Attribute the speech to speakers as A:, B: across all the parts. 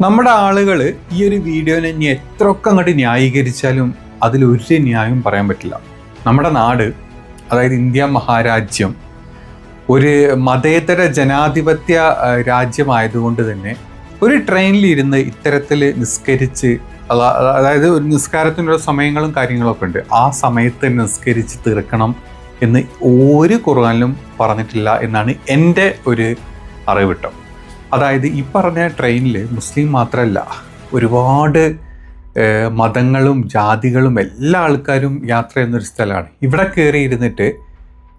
A: നമ്മുടെ ആളുകൾ ഈ ഒരു വീഡിയോനെ ഇനി എത്രയൊക്കെ അങ്ങോട്ട് ന്യായീകരിച്ചാലും അതിൽ ഒരു ന്യായവും പറയാൻ പറ്റില്ല. നമ്മുടെ നാട് അതായത് ഇന്ത്യ മഹാരാജ്യം ഒരു മതേതര ജനാധിപത്യ രാജ്യമായതുകൊണ്ട് തന്നെ ഒരു ട്രെയിനിലിരുന്ന് ഇത്തരത്തിൽ നിസ്കരിച്ച് അതായത് ഒരു നിസ്കാരത്തിനുള്ള സമയങ്ങളും കാര്യങ്ങളൊക്കെ ഉണ്ട്. ആ സമയത്ത് നിസ്കരിച്ച് തീർക്കണം എന്ന് ഒരു ഖുർആനിലും പറഞ്ഞിട്ടില്ല എന്നാണ് എന്റെ ഒരു അറിവിട്ടം അതായത് ഈ പറഞ്ഞ ട്രെയിനിൽ മുസ്ലിം മാത്രമല്ല ഒരുപാട് മതങ്ങളും ജാതികളും എല്ലാ ആൾക്കാരും യാത്ര ചെയ്യുന്നൊരു സ്ഥലമാണ്. ഇവിടെ കയറിയിരുന്നിട്ട്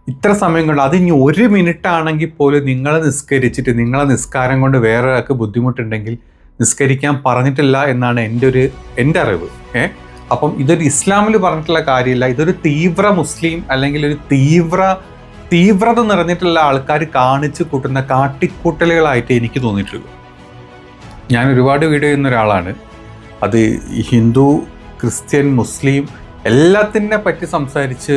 A: ഇത്ര സമയം കൊണ്ട് അത് ഇനി ഒരു മിനിറ്റ് ആണെങ്കിൽ പോലും നിങ്ങളെ നിസ്കരിച്ചിട്ട് നിങ്ങളെ നിസ്കാരം കൊണ്ട് വേറെ ഒരാൾക്ക് ബുദ്ധിമുട്ടുണ്ടെങ്കിൽ നിസ്കരിക്കാൻ പറഞ്ഞിട്ടില്ല എന്നാണ് എന്റെ ഒരു എന്റെ അറിവ്. ഏ? അപ്പം ഇതൊരു ഇസ്ലാമിൽ പറഞ്ഞിട്ടുള്ള കാര്യമില്ല. ഇതൊരു തീവ്ര മുസ്ലിം അല്ലെങ്കിൽ ഒരു തീവ്ര തീവ്രത നിറഞ്ഞിട്ടുള്ള ആൾക്കാർ കാണിച്ചു കൂട്ടുന്ന കാട്ടിക്കൂട്ടലുകളായിട്ട് എനിക്ക് തോന്നിയിട്ടുള്ളൂ. ഞാൻ ഒരുപാട് വീഡിയോ ചെയ്യുന്ന ഒരാളാണ്. അത് ഹിന്ദു ക്രിസ്ത്യൻ മുസ്ലിം എല്ലാത്തിനെ പറ്റി സംസാരിച്ച്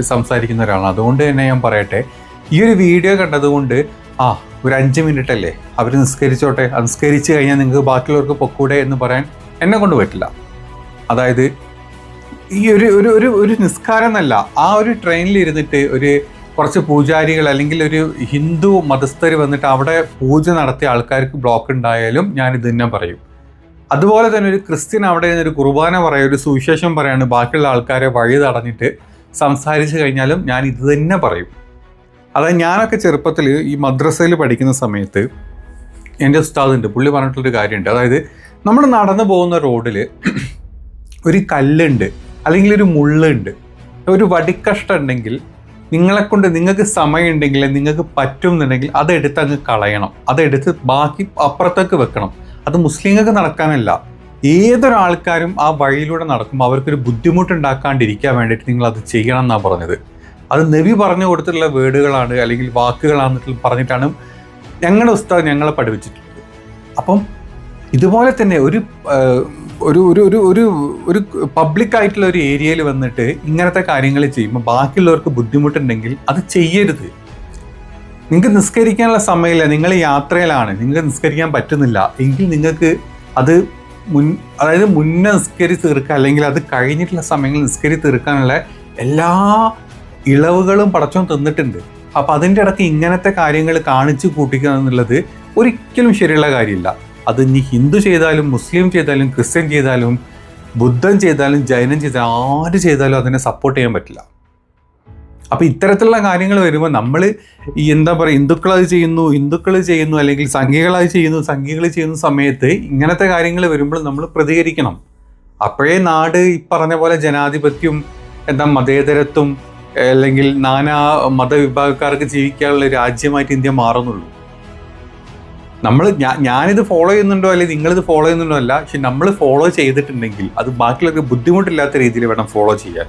A: സംസാരിക്കുന്ന ഒരാളാണ്. അതുകൊണ്ട് തന്നെ ഞാൻ പറയട്ടെ ഈ ഒരു വീഡിയോ കണ്ടതുകൊണ്ട് ആ ഒരു അഞ്ച് മിനിറ്റ് അല്ലേ? അവർ നിസ്കരിച്ചോട്ടെ. നിസ്കരിച്ച് കഴിഞ്ഞാൽ നിങ്ങൾക്ക് ബാക്കിയുള്ളവർക്ക് പൊക്കൂടെ എന്ന് പറയാൻ എന്നെ കൊണ്ട് പറ്റില്ല. അതായത് ഈ ഒരു ഒരു ഒരു നിസ്കാരം എന്നല്ല ആ ഒരു ട്രെയിനിൽ ഇരുന്നിട്ട് ഒരു കുറച്ച് പൂജാരികൾ അല്ലെങ്കിൽ ഒരു ഹിന്ദു മതസ്ഥർ വന്നിട്ട് അവിടെ പൂജ നടത്തിയ ആൾക്കാർക്ക് ബ്ലോക്ക് ഉണ്ടായാലും ഞാൻ ഇത് തന്നെ പറയും. അതുപോലെ തന്നെ ഒരു ക്രിസ്ത്യൻ അവിടെ ഒരു കുർബാന പറയുക ഒരു സുവിശേഷം പറയാണ് ബാക്കിയുള്ള ആൾക്കാരെ വഴി തടഞ്ഞിട്ട് സംസാരിച്ചു കഴിഞ്ഞാലും ഞാൻ ഇത് തന്നെ പറയും. അതായത് ഞാനൊക്കെ ചെറുപ്പത്തിൽ ഈ മദ്രസയിൽ പഠിക്കുന്ന സമയത്ത് എന്റെ ഉസ്താദുണ്ട് പുള്ളി പറഞ്ഞിട്ടുള്ളൊരു കാര്യമുണ്ട് അതായത് നമ്മൾ നടന്നു പോകുന്ന റോഡിൽ ഒരു കല്ലുണ്ട് അല്ലെങ്കിൽ ഒരു മുള്ളുണ്ട് ഒരു വടിക്കഷ്ട ഉണ്ടെങ്കിൽ നിങ്ങളെക്കൊണ്ട് നിങ്ങൾക്ക് സമയമുണ്ടെങ്കിൽ നിങ്ങൾക്ക് പറ്റുന്നുണ്ടെങ്കിൽ അതെടുത്ത് അങ്ങ് കളയണം. അതെടുത്ത് ബാക്കി അപ്പുറത്തേക്ക് വെക്കണം. അത് മുസ്ലിങ്ങൾക്ക് നടക്കാനല്ല. ഏതൊരാൾക്കാരും ആ വഴിയിലൂടെ നടക്കുമ്പോൾ അവർക്കൊരു ബുദ്ധിമുട്ടുണ്ടാക്കാണ്ടിരിക്കാൻ വേണ്ടിയിട്ട് നിങ്ങൾ അത് ചെയ്യണം എന്നാണ് പറഞ്ഞത്. അത് നബി പറഞ്ഞു കൊടുത്തിട്ടുള്ള വേർഡുകളാണ് അല്ലെങ്കിൽ വാക്കുകളാണെന്നിട്ട് പറഞ്ഞിട്ടാണ് ഞങ്ങളുടെ ഉസ്താദ് ഞങ്ങളെ പഠിപ്പിച്ചിട്ടുള്ളത്. അപ്പം ഇതുപോലെ തന്നെ ഒരു ഒരു ഒരു ഒരു ഒരു ഒരു പബ്ലിക് ആയിട്ടുള്ള ഒരു ഏരിയയിൽ വന്നിട്ട് ഇങ്ങനത്തെ കാര്യങ്ങൾ ചെയ്യുമ്പോൾ ബാക്കിയുള്ളവർക്ക് ബുദ്ധിമുട്ടുണ്ടെങ്കിൽ അത് ചെയ്യരുത്. നിങ്ങൾക്ക് നിസ്കരിക്കാനുള്ള സമയമില്ല. നിങ്ങൾ യാത്രയിലാണ്. നിങ്ങൾക്ക് നിസ്കരിക്കാൻ പറ്റുന്നില്ല. എങ്കിൽ നിങ്ങൾക്ക് അത് മുൻ അതായത് മുന്നേ നിസ്കരി തീർക്കുക അല്ലെങ്കിൽ അത് കഴിഞ്ഞിട്ടുള്ള സമയങ്ങളിൽ നിസ്കരി തീർക്കാനുള്ള എല്ലാ ഇളവുകളും പടച്ചോൻ തന്നിട്ടുണ്ട്. അപ്പം അതിന്റെ ഇടയ്ക്ക് ഇങ്ങനത്തെ കാര്യങ്ങൾ കാണിച്ചു കൂട്ടിക്കുക എന്നുള്ളത് ഒരിക്കലും ശരിയുള്ള കാര്യമില്ല. അത് ഇനി ഹിന്ദു ചെയ്താലും മുസ്ലിം ചെയ്താലും ക്രിസ്ത്യൻ ചെയ്താലും ബുദ്ധൻ ചെയ്താലും ജൈനൻ ചെയ്താലും ആര് ചെയ്താലും അതിനെ സപ്പോർട്ട് ചെയ്യാൻ പറ്റില്ല. അപ്പോൾ ഇത്തരത്തിലുള്ള കാര്യങ്ങൾ വരുമ്പോൾ നമ്മൾ ഈ എന്താ പറയുക ഹിന്ദുക്കൾ അത് ചെയ്യുന്നു ഹിന്ദുക്കൾ ചെയ്യുന്നു അല്ലെങ്കിൽ സംഘികൾ ചെയ്യുന്നു സംഘികൾ ചെയ്യുന്ന സമയത്ത് ഇങ്ങനത്തെ കാര്യങ്ങൾ വരുമ്പോൾ നമ്മൾ പ്രതികരിക്കണം. അപ്പോഴേ നാട് ഈ പറഞ്ഞ പോലെ ജനാധിപത്യം എന്താ മതേതരത്വം അല്ലെങ്കിൽ നാനാ മതവിഭാഗക്കാർക്ക് ജീവിക്കാനുള്ള രാജ്യമായിട്ട് ഇന്ത്യ മാറുന്നുള്ളൂ. നമ്മൾ ഞാൻ ഞാനിത് ഫോളോ ചെയ്യുന്നുണ്ടോ അല്ലെങ്കിൽ നിങ്ങളിത് ഫോളോ ചെയ്യുന്നുണ്ടോ അല്ല പക്ഷെ നമ്മൾ ഫോളോ ചെയ്തിട്ടുണ്ടെങ്കിൽ അത് ബാക്കിയുള്ളവർക്ക് ബുദ്ധിമുട്ടില്ലാത്ത രീതിയിൽ വേണം ഫോളോ ചെയ്യാൻ.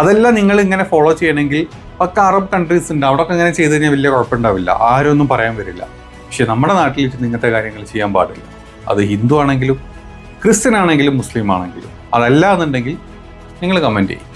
A: അതല്ല നിങ്ങൾ ഇങ്ങനെ ഫോളോ ചെയ്യണമെങ്കിൽ ഒക്കെ അറബ് കൺട്രീസ് ഉണ്ട് അവിടെ ഒക്കെ ഇങ്ങനെ ചെയ്ത് കഴിഞ്ഞാൽ വലിയ കുഴപ്പമുണ്ടാവില്ല ആരും ഒന്നും പറയാൻ വരില്ല. പക്ഷെ നമ്മുടെ നാട്ടിൽ വെച്ചിട്ട് ഇങ്ങനത്തെ കാര്യങ്ങൾ ചെയ്യാൻ പാടില്ല. അത് ഹിന്ദു ആണെങ്കിലും ക്രിസ്ത്യൻ ആണെങ്കിലും മുസ്ലിം ആണെങ്കിലും അതല്ല എന്നുണ്ടെങ്കിൽ നിങ്ങൾ കമന്റ് ചെയ്യും.